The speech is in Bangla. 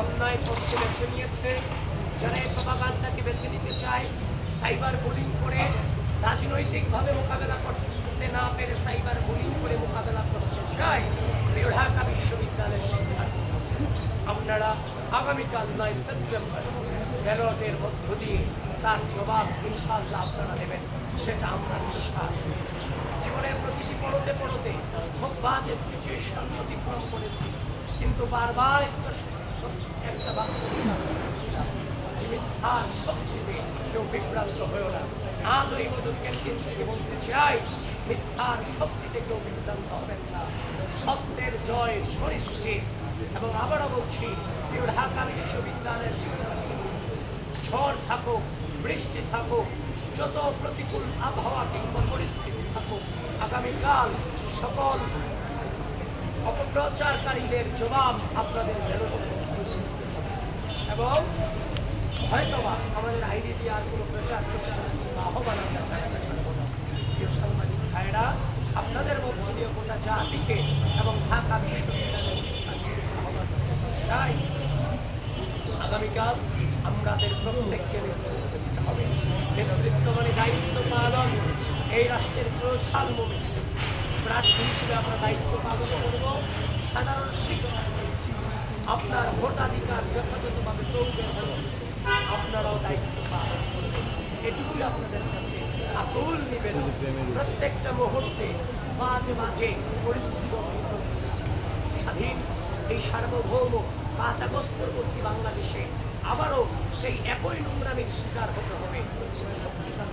অন্যায় পথকে বেছে নিয়েছে, যারা এই বেছে নিতে চায়, সাইবার বুলিং করে রাজনৈতিকভাবে মোকাবেলা করতে না পেরে সাইবার বুলিং করে মোকাবেলা করতে চায় প্রিয় ঢাকা বিশ্ববিদ্যালয়ের শিক্ষার্থী। আপনারা আগামীকাল নয় সেপ্টেম্বর ব্যালটের মধ্য দিয়ে তার জবাব ইনশাআল্লাহ আপনারা দেবেন, সেটা আমরা বিশ্বাস জীবনের প্রতিটি পড়তে পড়তে খুব বাজে সিচুয়েশন অতিক্রম করেছি, কিন্তু বারবার একটা মিথ্যার শক্তিতে কেউ বিভ্রান্ত হয়েও না আজ ওই মধুর ক্যান্টিন থেকে বলতে চাই মিথ্যার শক্তিতে কেউ বিভ্রান্ত হবেন না সত্যের জয় সুনিশ্চিত এবং আবারও বলছি প্রিয় ঢাকা বিশ্ববিদ্যালয়ের শিক্ষার্থী ঝড় থাকুক বৃষ্টি থাকুক যত প্রতিকূল আবহাওয়া কিংবা পরিস্থিতি থাকুক আগামীকাল সকল অপপ্রচারকারীদের জবাব আপনাদের মেরুতে এবং হয়তোবা আমাদের আইডি দিয়ে আর কোনো প্রচার প্রচার আহ্বান আমরা সাংবাদিক ভাইরা আপনাদের মধ্য দিয়ে গোটা জাতিকে এবং ঢাকা বিশ্ববিদ্যালয়ের শিক্ষার্থীদের আগামীকাল আমাদের প্রত্যেককে নেতৃত্ব দিতে হবে। মানে দায়িত্ব পালন। এই রাষ্ট্রের প্রসাল মুভমেন্ট প্রার্থী হিসেবে আমরা দায়িত্ব পালন করব। সাধারণ শিক্ষার্থী আপনার ভোটাধিকার যথাযথভাবে প্রয়োগের হলো আপনারাও দায়িত্ব পালন করবেন। এটুকুই আপনাদের কাছে আকুল নিবেদন। প্রত্যেকটা মুহূর্তে মাঝে মাঝে পরিস্থিতি স্বাধীন এই সার্বভৌম পাঁচ আগস্ট পরবর্তী বাংলাদেশে আবারও সেই একই নোংরামির শিকার হতে হবে, সেটা সত্যিকার